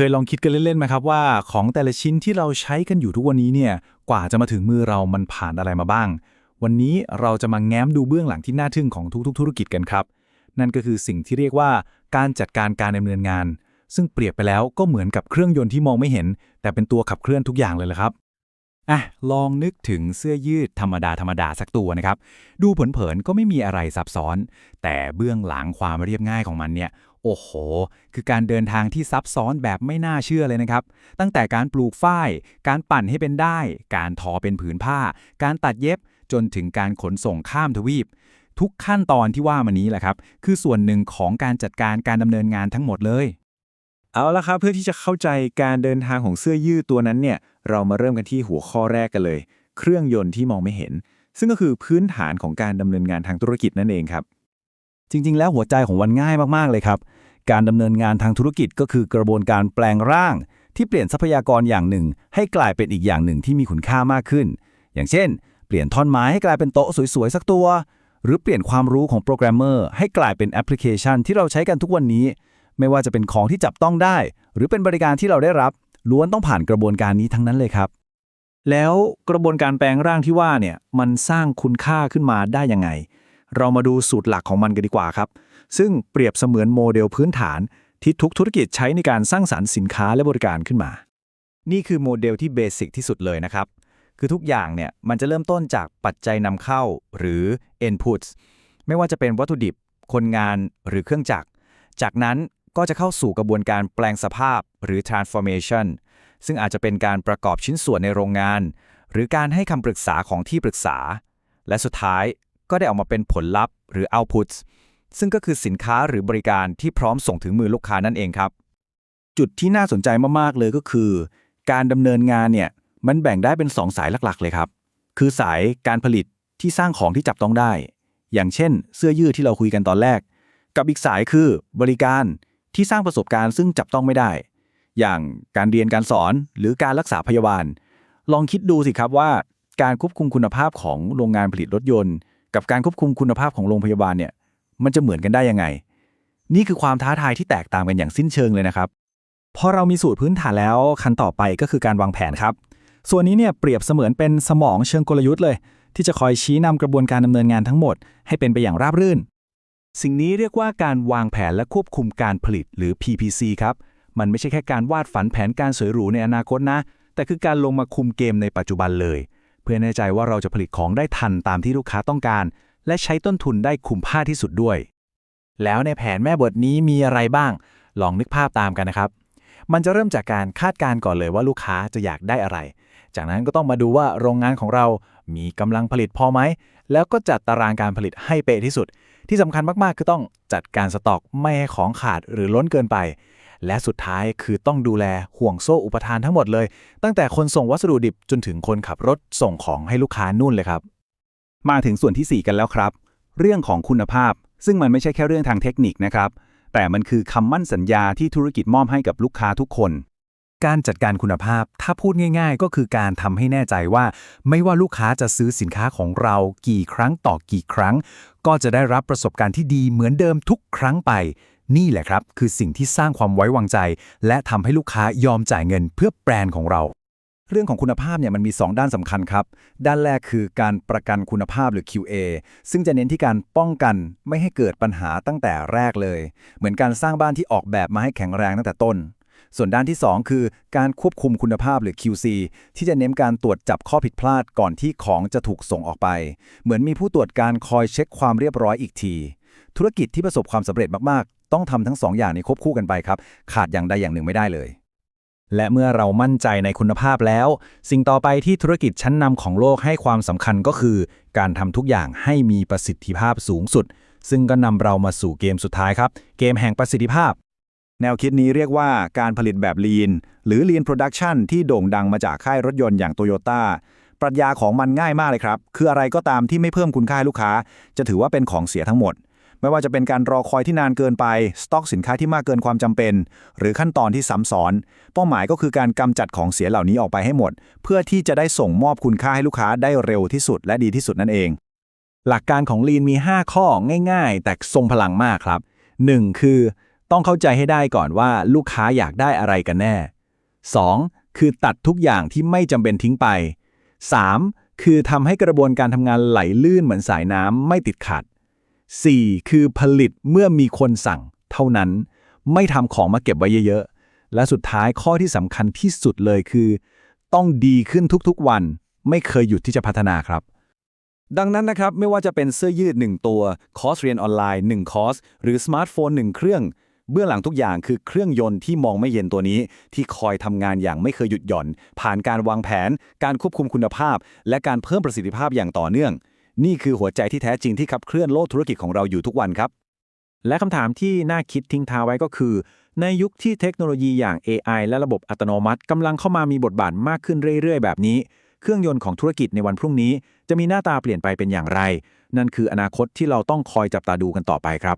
เคยลองคิดกันเล่นๆไหมครับว่าของแต่ละชิ้นที่เราใช้กันอยู่ทุกวันนี้เนี่ยกว่าจะมาถึงมือเรามันผ่านอะไรมาบ้าง วันนี้เราจะมาแง้มดูเบื้องหลังที่น่าทึ่งของทุกๆ ธุรกิจกันครับ นั่นก็คือสิ่งที่เรียกว่าการจัดการการดำเนินงาน ซึ่งเปรียบไปแล้วก็เหมือนกับเครื่องยนต์ที่มองไม่เห็น แต่เป็นตัวขับเคลื่อนทุกอย่างเลยละครับอะลองนึกถึงเสื้อยืดธรรมดาธรรมดาสักตัวนะครับ ดูเผินๆก็ไม่มีอะไรซับซ้อน แต่เบื้องหลังความเรียบง่ายของมันเนี่ย โอ้โห คือการเดินทางที่ซับซ้อนแบบไม่น่าเชื่อเลยนะครับ ตั้งแต่การปลูกฝ้าย การปั่นให้เป็นได้ การทอเป็นผืนผ้า การตัดเย็บ จนถึงการขนส่งข้ามทวีป ทุกขั้นตอนที่ว่ามานี้แหละครับ คือส่วนหนึ่งของการจัดการการดำเนินงานทั้งหมดเลย เอาละครับ เพื่อที่จะเข้าใจการเดินทางของเสื้อยืดตัวนั้นเนี่ย เรามาเริ่มกันที่หัวข้อแรกกันเลย เครื่องยนต์ที่มองไม่เห็น ซึ่งก็คือพื้นฐานของการดำเนินงานทางธุรกิจนั่นเองครับจริง ๆ แล้วหัวใจของวันง่ายมาก ๆ เลยครับ การดำเนินงานทางธุรกิจก็คือกระบวนการแปลงร่าง ที่เปลี่ยนทรัพยากรอย่างหนึ่ง ให้กลายเป็นอีกอย่างหนึ่งที่มีคุณค่ามากขึ้น อย่างเช่น เปลี่ยนท่อนไม้ให้กลายเป็นโต๊ะสวยๆสักตัว หรือเปลี่ยนความรู้ของโปรแกรมเมอร์ให้กลายเป็นแอปพลิเคชันที่เราใช้กันทุกวันนี้ ไม่ว่าจะเป็นของที่จับต้องได้ หรือเป็นบริการที่เราได้รับ ล้วนต้องผ่านกระบวนการนี้ทั้งนั้นเลยครับแล้วกระบวนการแปลงร่างที่ว่าเนี่ยมันสร้างคุณค่าขึ้นมาได้ยังไง เรามาดูสูตรหลักของมันกันดีกว่าครับ ซึ่งเปรียบเสมือนโมเดลพื้นฐานที่ทุกธุรกิจใช้ในการสร้างสรรค์สินค้าและบริการขึ้นมา นี่คือโมเดลที่เบสิกที่สุดเลยนะครับ คือทุกอย่างเนี่ยมันจะเริ่มต้นจากปัจจัยนำเข้าหรือ inputs ไม่ว่าจะเป็นวัตถุดิบ คนงานหรือเครื่องจักร จากนั้นก็จะเข้าสู่กระบวนการแปลงสภาพหรือ transformation ซึ่งอาจจะเป็นการประกอบชิ้นส่วนในโรงงาน หรือการให้คำปรึกษาของที่ปรึกษา และสุดท้ายก็ได้ออกมาเป็นผลลัพธ์หรือ outputs ซึ่งก็คือสินค้าหรือบริการที่พร้อมส่งถึงมือลูกค้านั่นเองครับ จุดที่น่าสนใจมากๆเลยก็คือ การดำเนินงานเนี่ยมันแบ่งได้เป็น 2 สายหลักๆ เลยครับ คือสายการผลิตที่สร้างของที่จับต้องได้ อย่างเช่น เสื้อยืดที่เราคุยกันตอนแรก กับอีกสายคือบริการที่สร้างประสบการณ์ซึ่งจับต้องไม่ได้ อย่างการเรียนการสอนหรือการรักษาพยาบาล ลองคิดดูสิครับว่า การควบคุมคุณภาพของโรงงานผลิตรถยนต์ กับการควบคุมคุณภาพของโรงพยาบาลเนี่ย มันจะเหมือนกันได้ยังไง นี่คือความท้าทายที่แตกต่างกันอย่างสิ้นเชิงเลยนะครับพอเรามีสูตรพื้นฐานแล้วขั้นต่อไปก็คือการวางแผนครับ ส่วนนี้เนี่ยเปรียบเสมือนเป็นสมองเชิงกลยุทธ์เลย ที่จะคอยชี้นำกระบวนการดำเนินงานทั้งหมด ให้เป็นไปอย่างราบรื่น สิ่งนี้เรียกว่าการวางแผนและควบคุมการผลิตหรือ PPC ครับ มันไม่ใช่แค่การวาดฝันแผนการสวยหรูในอนาคตนะ แต่คือการลงมาคุมเกมในปัจจุบันเลย เพื่อแน่ใจว่าเราจะผลิตของได้ทันตามที่ลูกค้าต้องการ และใช้ต้นทุนได้คุ้มค่าที่สุดด้วย แล้วในแผนแม่บทนี้มีอะไรบ้าง ลองนึกภาพตามกันนะครับ มันจะเริ่มจากการคาดการณ์ก่อนเลยว่าลูกค้าจะอยากได้อะไร จากนั้นก็ต้องมาดูว่าโรงงานของเรามีกำลังผลิตพอไหม แล้วก็จัดตารางการผลิตให้เป๊ะที่สุด ที่สำคัญมากๆ คือต้องจัดการสต็อกไม่ให้ของขาดหรือล้นเกินไป และสุดท้ายคือต้องดูแลห่วงโซ่อุปทานทั้งหมดเลย ตั้งแต่คนส่งวัสดุดิบจนถึงคนขับรถส่งของให้ลูกค้านู่นเลยครับ มาถึงส่วนที่ 4 กันแล้วครับ เรื่องของคุณภาพ ซึ่งมันไม่ใช่แค่เรื่องทางเทคนิคนะครับ แต่มันคือคำมั่นสัญญาที่ธุรกิจมอบให้กับลูกค้าทุกคน การจัดการคุณภาพถ้าพูดง่าย ๆ ก็คือการทำให้แน่ใจว่า ไม่ว่าลูกค้าจะซื้อสินค้าของเรากี่ครั้งต่อกี่ครั้ง ก็จะได้รับประสบการณ์ที่ดีเหมือนเดิมทุกครั้งไป นี่แหละครับ คือสิ่งที่สร้างความไว้วางใจ และทำให้ลูกค้ายอมจ่ายเงินเพื่อแบรนด์ของเรา เรื่องของคุณภาพเนี่ยมันมี 2 ด้านสำคัญครับ ด้านแรกคือการประกันคุณภาพหรือ QA ซึ่งจะเน้นที่การป้องกันไม่ให้เกิดปัญหาตั้งแต่แรกเลย เหมือนการสร้างบ้านที่ออกแบบมาให้แข็งแรงตั้งแต่ต้น ส่วนด้านที่ 2 คือการควบคุมคุณภาพหรือ QC ที่จะเน้นการตรวจจับข้อผิดพลาดก่อนที่ของจะถูกส่งออกไป เหมือนมีผู้ตรวจการคอยเช็คความเรียบร้อยอีกที ธุรกิจที่ประสบความสำเร็จมากๆ ต้องทำทั้งสองอย่างนี้ควบคู่กันไปครับ ขาดอย่างใดอย่างหนึ่งไม่ได้เลย และเมื่อเรามั่นใจในคุณภาพแล้ว สิ่งต่อไปที่ธุรกิจชั้นนำของโลกให้ความสำคัญก็คือ การทำทุกอย่างให้มีประสิทธิภาพสูงสุด ซึ่งก็นำเรามาสู่เกมสุดท้ายครับ เกมแห่งประสิทธิภาพ แนวคิดนี้เรียกว่าการผลิตแบบ Lean หรือ Lean Production ที่โด่งดังมาจากค่ายรถยนต์อย่างโตโยต้าปรัชญาของมันง่ายมากเลยครับ คืออะไรก็ตามที่ไม่เพิ่มคุณค่าลูกค้า จะถือว่าเป็นของเสียทั้งหมด ไม่ว่าจะเป็นการรอคอยที่นานเกินไป สต็อกสินค้าที่มากเกินความจำเป็น หรือขั้นตอนที่ซ้ำซ้อน เป้าหมายก็คือการกำจัดของเสียเหล่านี้ออกไปให้หมด เพื่อที่จะได้ส่งมอบคุณค่าให้ลูกค้าได้เร็วที่สุดและดีที่สุดนั่นเอง หลักการของ Lean มี 5 ข้อง่าย ๆ แต่ทรงพลังมากครับ 1. คือ ต้องเข้าใจให้ได้ก่อนว่าลูกค้าอยากได้อะไรกันแน่ 2. คือตัดทุกอย่างที่ไม่จำเป็นทิ้งไป 3. คือทำให้กระบวนการทำงานไหลลื่นเหมือนสายน้ำไม่ติดขัด 4. คือผลิตเมื่อมีคนสั่ง เท่านั้น ไม่ทำของมาเก็บไว้เยอะๆ และสุดท้ายข้อที่สำคัญที่สุดเลยคือ ต้องดีขึ้นทุกๆวัน ไม่เคยหยุดที่จะพัฒนาครับ ดังนั้นนะครับ ไม่ว่าจะเป็นเสื้อยืด 1 ตัว คอร์สเรียนออนไลน์ 1 คอร์ส หรือสมาร์ทโฟน 1 เครื่อง เบื้องหลังทุกอย่างคือเครื่องยนต์ที่มองไม่เย็นตัวนี้ ที่คอยทำงานอย่างไม่เคยหยุดหย่อน ผ่านการวางแผน การควบคุมคุณภาพ และการเพิ่มประสิทธิภาพอย่างต่อเนื่อง นี่คือหัวใจที่แท้จริงที่ขับเคลื่อนโลกธุรกิจของเราอยู่ทุกวันครับ และคำถามที่น่าคิดทิ้งท้าไว้ก็คือ ในยุคที่เทคโนโลยีอย่าง AI และระบบอัตโนมัติกำลังเข้ามามีบทบาทมากขึ้นเรื่อย ๆ แบบนี้ เครื่องยนต์ของธุรกิจในวันพรุ่งนี้ จะมีหน้าตาเปลี่ยนไปเป็นอย่างไร นั่นคืออนาคตที่เราต้องคอยจับตาดูกันต่อไปครับ